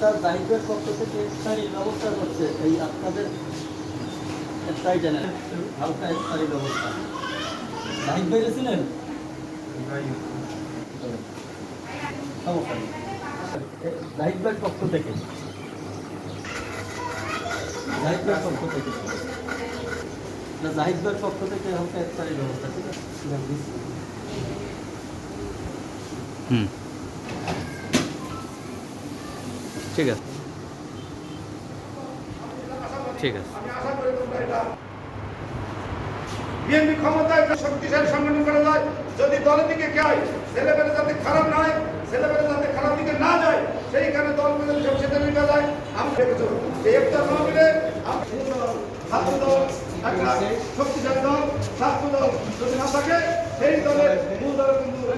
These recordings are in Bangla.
ডাক্তার জাহিদের পক্ষ থেকে ইফতারির ব্যবস্থা করছে এই আপনাদের ইফতারি জানেন হালকা ইফতারির ব্যবস্থা। জাহিদ ভাই ছিলেন জাহিদ ভাইয়ের পক্ষ থেকে। জাহিদ ভাইয়ের পক্ষ থেকে। না জাহিদ ভাইয়ের পক্ষ থেকে হালকা ইফতারির ব্যবস্থা, ঠিক আছে? হুম। ঠিক আছে। ঠিক আছে। বিএনপি ক্ষমতায় শক্তিশালী সংগঠন করা যায়। যদি দলের দিকে খায় ছেলেমেয়েরা যাতে খারাপ না হয় ছেলেমেয়েরা যাতে খারাপ দিকে না যায়, সেইখানে দল মিলে সেটা নিয়ে যায়। আমি দেখেছ, যে একটা মাহফিলে ছাত্র দল শক্তিশালী দল, ছাত্র দল যদি না থাকে, সেই দলের মূল দল কিন্তু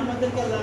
আমাদেরকে আল্লাহ